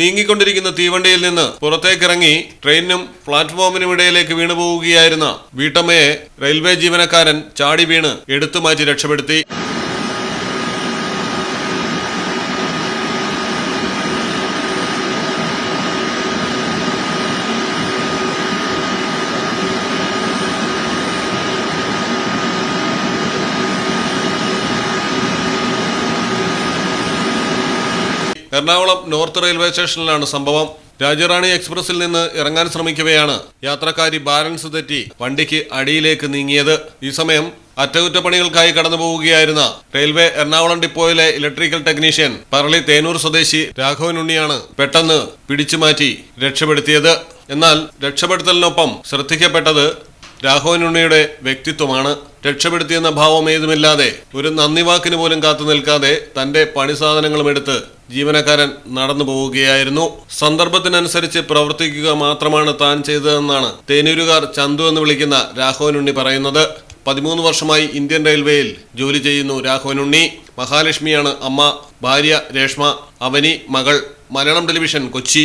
നീങ്ങിക്കൊണ്ടിരിക്കുന്ന തീവണ്ടിയിൽ നിന്ന് പുറത്തേക്കിറങ്ങി ട്രെയിനിനും പ്ലാറ്റ്ഫോമിനും ഇടയിലേക്ക് വീണു പോവുകയായിരുന്ന വീട്ടമ്മയെ റെയിൽവേ ജീവനക്കാരൻ ചാടി വീണ് എടുത്തുമാറ്റി രക്ഷപ്പെടുത്തി. എറണാകുളം നോർത്ത് റെയിൽവേ സ്റ്റേഷനിലാണ് സംഭവം. രാജറാണി എക്സ്പ്രസിൽ നിന്ന് ഇറങ്ങാൻ ശ്രമിക്കവെയാണ്. യാത്രക്കാരി ബാലൻസ് തെറ്റി വണ്ടിക്ക് അടിയിലേക്ക് നീങ്ങിയത്. ഈ സമയം അറ്റകുറ്റപ്പണികൾക്കായി കടന്നു പോവുകയായിരുന്ന റെയിൽവേ എറണാകുളം ഡിപ്പോയിലെ ഇലക്ട്രിക്കൽ ടെക്നീഷ്യൻ പറളി തേനൂർ സ്വദേശി രാഘവൻ ഉണ്ണിയാണ് പെട്ടെന്ന് പിടിച്ചു മാറ്റി രക്ഷപ്പെടുത്തിയത്. എന്നാൽ രക്ഷപ്പെടുത്തലിനൊപ്പം ശ്രദ്ധിക്കപ്പെട്ടത് രാഘവൻ ഉണ്ണിയുടെ വ്യക്തിത്വമാണ്. രക്ഷപ്പെടുത്തിയെന്ന ഭാവം ഏതുമില്ലാതെ ഒരു നന്ദി വാക്കിന് പോലും കാത്തു നിൽക്കാതെ തന്റെ പണി സാധനങ്ങളും എടുത്ത് ജീവനക്കാരൻ നടന്നു പോവുകയായിരുന്നു. സന്ദർഭത്തിനനുസരിച്ച് പ്രവർത്തിക്കുക മാത്രമാണ് താൻ ചെയ്തതെന്നാണ് തേനൂരുകാർ ചന്തു എന്ന് വിളിക്കുന്ന രാഘവൻ ഉണ്ണി പറയുന്നത്. പതിമൂന്ന് വർഷമായി ഇന്ത്യൻ റെയിൽവേയിൽ ജോലി ചെയ്യുന്നു രാഘവൻ ഉണ്ണി. മഹാലക്ഷ്മിയാണ് അമ്മ ഭാര്യ രേഷ്മ അവനി മകൾ. മലയാളം ടെലിവിഷൻ കൊച്ചി.